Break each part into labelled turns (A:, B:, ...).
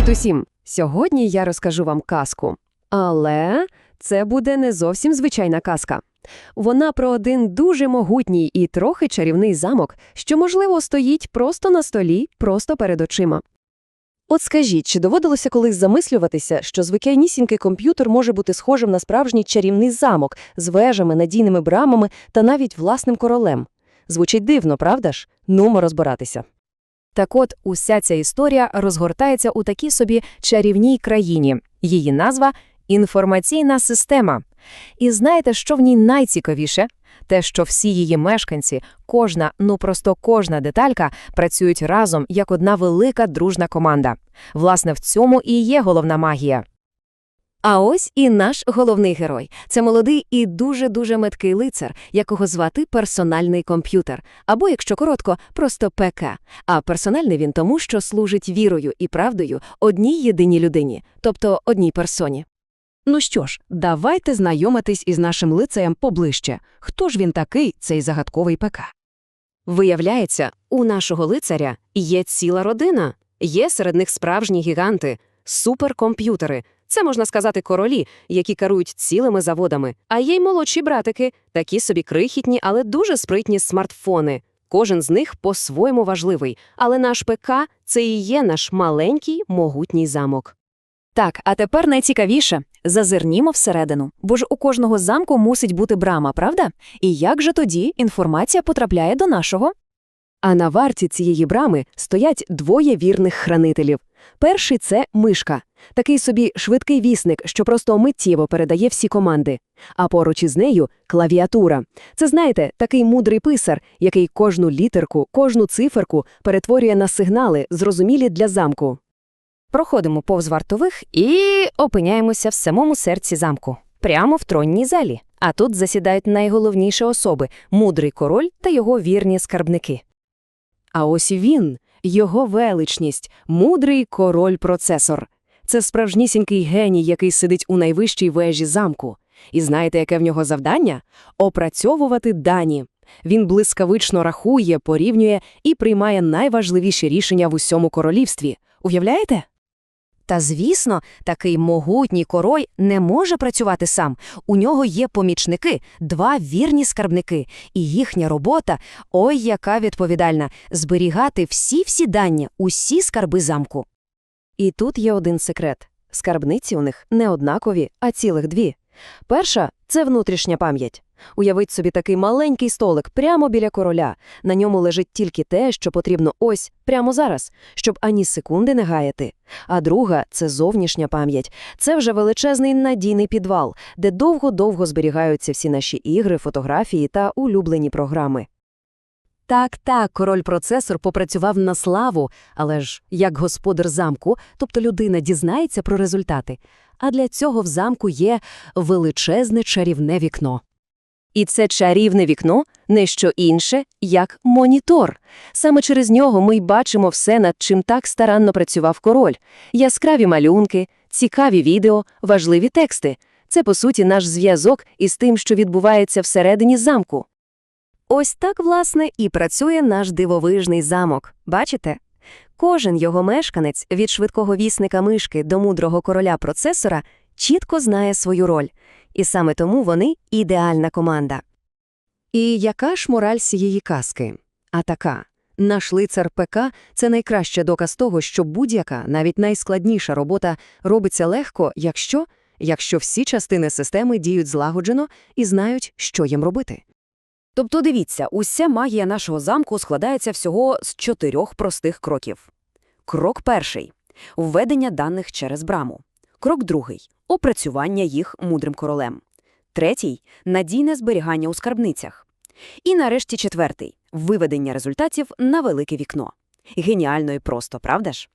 A: Привіт усім! Сьогодні я розкажу вам казку. Але це буде не зовсім звичайна казка. Вона про один дуже могутній і трохи чарівний замок, що, можливо, стоїть просто на столі, просто перед очима. От скажіть, чи доводилося колись замислюватися, що звичайнісінький комп'ютер може бути схожим на справжній чарівний замок з вежами, надійними брамами та навіть власним королем? Звучить дивно, правда ж? Нумо розбиратися. Так от, уся ця історія розгортається у такій собі чарівній країні. Її назва – інформаційна система. І знаєте, що в ній найцікавіше? Те, що всі її мешканці, кожна, ну просто кожна деталька, працюють разом як одна велика дружна команда. Власне, в цьому і є головна магія. А ось і наш головний герой. Це молодий і дуже-дуже меткий лицар, якого звати персональний комп'ютер, або, якщо коротко, просто ПК. А персональний він тому, що служить вірою і правдою одній єдиній людині, тобто одній персоні.
B: Ну що ж, давайте знайомитись із нашим лицеєм поближче. Хто ж він такий, цей загадковий ПК?
A: Виявляється, у нашого лицаря є ціла родина. Є серед них справжні гіганти, суперкомп'ютери. Це можна сказати королі, які керують цілими заводами. А є й молодші братики, такі собі крихітні, але дуже спритні смартфони. Кожен з них по-своєму важливий, але наш ПК – це і є наш маленький могутній замок.
C: Так, а тепер найцікавіше – зазирнімо всередину, бо ж у кожного замку мусить бути брама, правда? І як же тоді інформація потрапляє до нашого?
A: А на варті цієї брами стоять двоє вірних хранителів. Перший – це мишка. Такий собі швидкий вісник, що просто миттєво передає всі команди. А поруч із нею – клавіатура. Це, знаєте, такий мудрий писар, який кожну літерку, кожну циферку перетворює на сигнали, зрозумілі для замку.
C: Проходимо повз вартових і опиняємося в самому серці замку, прямо в тронній залі. А тут засідають найголовніші особи – мудрий король та його вірні скарбники.
A: А ось він, його величність, мудрий король-процесор. Це справжнісінький геній, який сидить у найвищій вежі замку. І знаєте, яке в нього завдання? Опрацьовувати дані. Він блискавично рахує, порівнює і приймає найважливіші рішення в усьому королівстві. Уявляєте?
C: Та, звісно, такий могутній король не може працювати сам. У нього є помічники, два вірні скарбники, і їхня робота, ой, яка відповідальна, зберігати всі-всі дані, усі скарби замку.
A: І тут є один секрет. Скарбниці у них не однакові, а цілих дві. Перша – це внутрішня пам'ять. Уявіть собі такий маленький столик прямо біля короля. На ньому лежить тільки те, що потрібно ось, прямо зараз, щоб ані секунди не гаяти. А друга – це зовнішня пам'ять. Це вже величезний надійний підвал, де довго-довго зберігаються всі наші ігри, фотографії та улюблені програми. Так-так, король-процесор попрацював на славу, але ж як господар замку, тобто людина дізнається про результати. А для цього в замку є величезне чарівне вікно. І це чарівне вікно – не що інше, як монітор. Саме через нього ми й бачимо все, над чим так старанно працював король. Яскраві малюнки, цікаві відео, важливі тексти. Це, по суті, наш зв'язок із тим, що відбувається всередині замку. Ось так, власне, і працює наш дивовижний замок. Бачите? Кожен його мешканець, від швидкого вісника мишки до мудрого короля-процесора, чітко знає свою роль. І саме тому вони – ідеальна команда. І яка ж мораль цієї казки? А така. Наш лицар ПК – це найкращий доказ того, що будь-яка, навіть найскладніша робота робиться легко, якщо, якщо всі частини системи діють злагоджено і знають, що їм робити. Тобто дивіться, уся магія нашого замку складається всього з чотирьох простих кроків. Крок перший – введення даних через браму. Крок другий – опрацювання їх мудрим королем. Третій – надійне зберігання у скарбницях. І нарешті четвертий – виведення результатів на велике вікно. Геніально і просто, правда ж?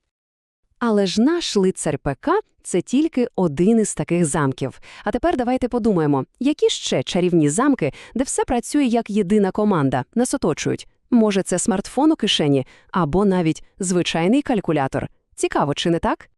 A: Але ж наш лицар ПК – це тільки один із таких замків. А тепер давайте подумаємо, які ще чарівні замки, де все працює як єдина команда, нас оточують. Може, це смартфон у кишені, або навіть звичайний калькулятор. Цікаво, чи не так?